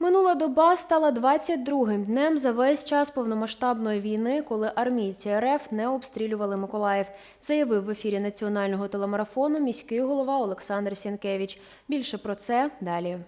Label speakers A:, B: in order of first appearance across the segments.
A: Минула доба стала 22-м днем за весь час повномасштабної війни, коли армійці РФ не обстрілювали Миколаїв, заявив в ефірі національного телемарафону міський голова Олександр Сінкевич. Більше про це далі.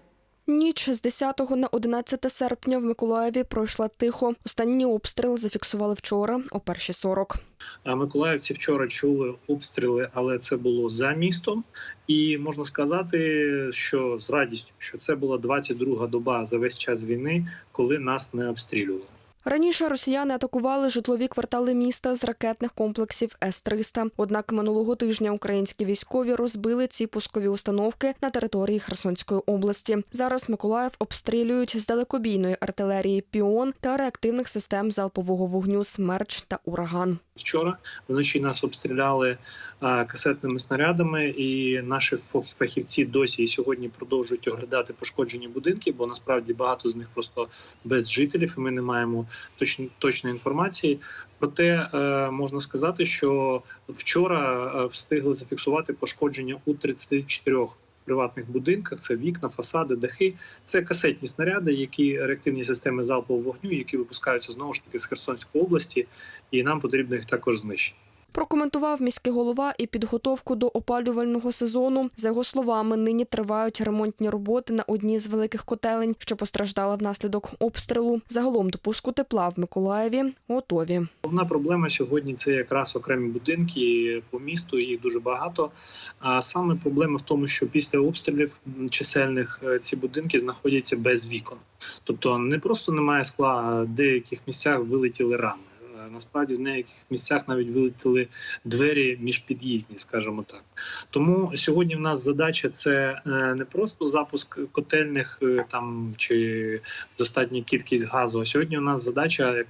B: Ніч з 10 на 11 серпня в Миколаєві пройшла тихо. Останні обстріли зафіксували вчора о 1.40.
C: А Миколаївці вчора чули обстріли, але це було за містом. І можна сказати, що з радістю, що це була 22-га доба за весь час війни, коли нас не обстрілювали.
B: Раніше росіяни атакували житлові квартали міста з ракетних комплексів С-300. Однак минулого тижня українські військові розбили ці пускові установки на території Херсонської області. Зараз Миколаїв обстрілюють з далекобійної артилерії Піон та реактивних систем залпового вогню Смерч та Ураган.
C: Вчора вночі нас обстріляли касетними снарядами, і наші фах- фахівці досі і сьогодні продовжують оглядати пошкоджені будинки, бо насправді багато з них просто без жителів, і ми не маємо точно, точної інформації. Проте е, можна сказати, що вчора е, встигли зафіксувати пошкодження у 34 приватних будинках. Це вікна, фасади, дахи. Це касетні снаряди, які реактивні системи залпового вогню, які випускаються знову ж таки з Херсонської області, і нам потрібно їх також знищити.
B: Прокоментував міський голова і підготовку до опалювального сезону. За його словами, нині тривають ремонтні роботи на одній з великих котелень, що постраждала внаслідок обстрілу. Загалом до пуску тепла в Миколаєві готові.
C: Головна проблема сьогодні це якраз окремі будинки по місту. Їх дуже багато. А саме проблема в тому, що після обстрілів чисельних е, ці будинки знаходяться без вікон. Тобто не просто немає скла, а в деяких місцях вилетіли рами. Е, Насправді в деяких місцях навіть вилетіли двері міжпід'їзні, скажімо так. Тому сьогодні в нас задача це е, не просто запуск котельних е, там чи достатня кількість газу. А сьогодні у нас задача як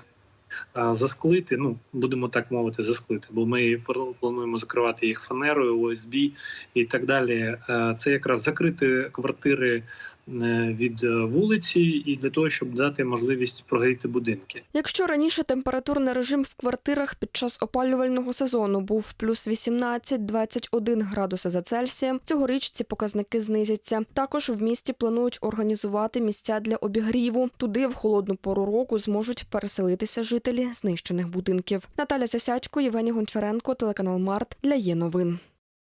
C: засклити, ну будемо так мовити, засклити, бо ми плануємо закривати їх фанерою, ОСБ і так далі. Це якраз закрити квартири від е, вулиці і для того, щоб дати можливість прогріти будинки.
B: Якщо раніше температурний режим в квартирах під час опалювального сезону був плюс 18-21 градуси за Цельсієм, цьогоріч ці показники знизяться. Також в місті планують організувати місця для обігріву. Туди в холодну пору року зможуть переселитися жителі знищених будинків. Наталя Засядько, Євгеній Гончаренко, телеканал Март для є новин.